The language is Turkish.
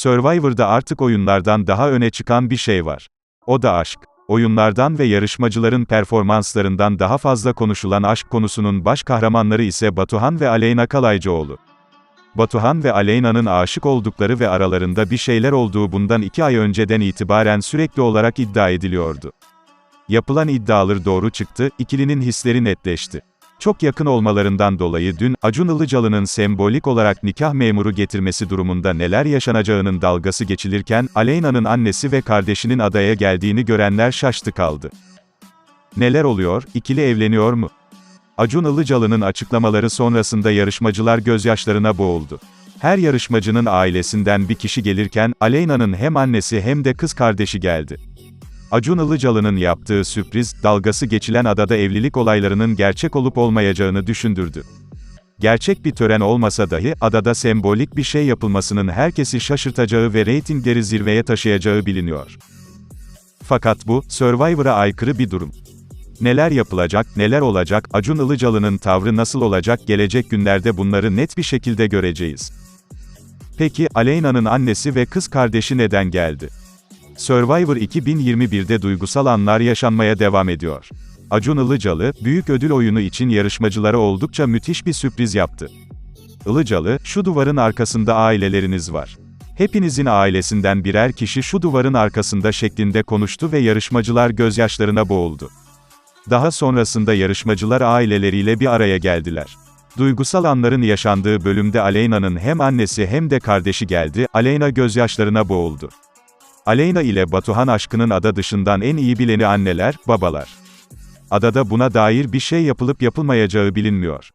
Survivor'da artık oyunlardan daha öne çıkan bir şey var. O da aşk. Oyunlardan ve yarışmacıların performanslarından daha fazla konuşulan aşk konusunun baş kahramanları ise Batuhan ve Aleyna Kalaycıoğlu. Batuhan ve Aleyna'nın aşık oldukları ve aralarında bir şeyler olduğu bundan iki ay önceden itibaren sürekli olarak iddia ediliyordu. Yapılan iddialar doğru çıktı, ikilinin hisleri netleşti. Çok yakın olmalarından dolayı dün, Acun Ilıcalı'nın sembolik olarak nikah memuru getirmesi durumunda neler yaşanacağının dalgası geçilirken, Aleyna'nın annesi ve kardeşinin adaya geldiğini görenler şaştı kaldı. Neler oluyor, ikili evleniyor mu? Acun Ilıcalı'nın açıklamaları sonrasında yarışmacılar gözyaşlarına boğuldu. Her yarışmacının ailesinden bir kişi gelirken, Aleyna'nın hem annesi hem de kız kardeşi geldi. Acun Ilıcalı'nın yaptığı sürpriz, dalgası geçilen adada evlilik olaylarının gerçek olup olmayacağını düşündürdü. Gerçek bir tören olmasa dahi, adada sembolik bir şey yapılmasının herkesi şaşırtacağı ve reytingleri zirveye taşıyacağı biliniyor. Fakat bu, Survivor'a aykırı bir durum. Neler yapılacak, neler olacak, Acun Ilıcalı'nın tavrı nasıl olacak gelecek günlerde bunları net bir şekilde göreceğiz. Peki, Aleyna'nın annesi ve kız kardeşi neden geldi? Survivor 2021'de duygusal anlar yaşanmaya devam ediyor. Acun Ilıcalı, büyük ödül oyunu için yarışmacılara oldukça müthiş bir sürpriz yaptı. Ilıcalı, şu duvarın arkasında aileleriniz var. Hepinizin ailesinden birer kişi şu duvarın arkasında şeklinde konuştu ve yarışmacılar gözyaşlarına boğuldu. Daha sonrasında yarışmacılar aileleriyle bir araya geldiler. Duygusal anların yaşandığı bölümde Aleyna'nın hem annesi hem de kardeşi geldi, Aleyna gözyaşlarına boğuldu. Aleyna ile Batuhan aşkının ada dışından en iyi bileni anneler, babalar. Adada buna dair bir şey yapılıp yapılmayacağı bilinmiyor.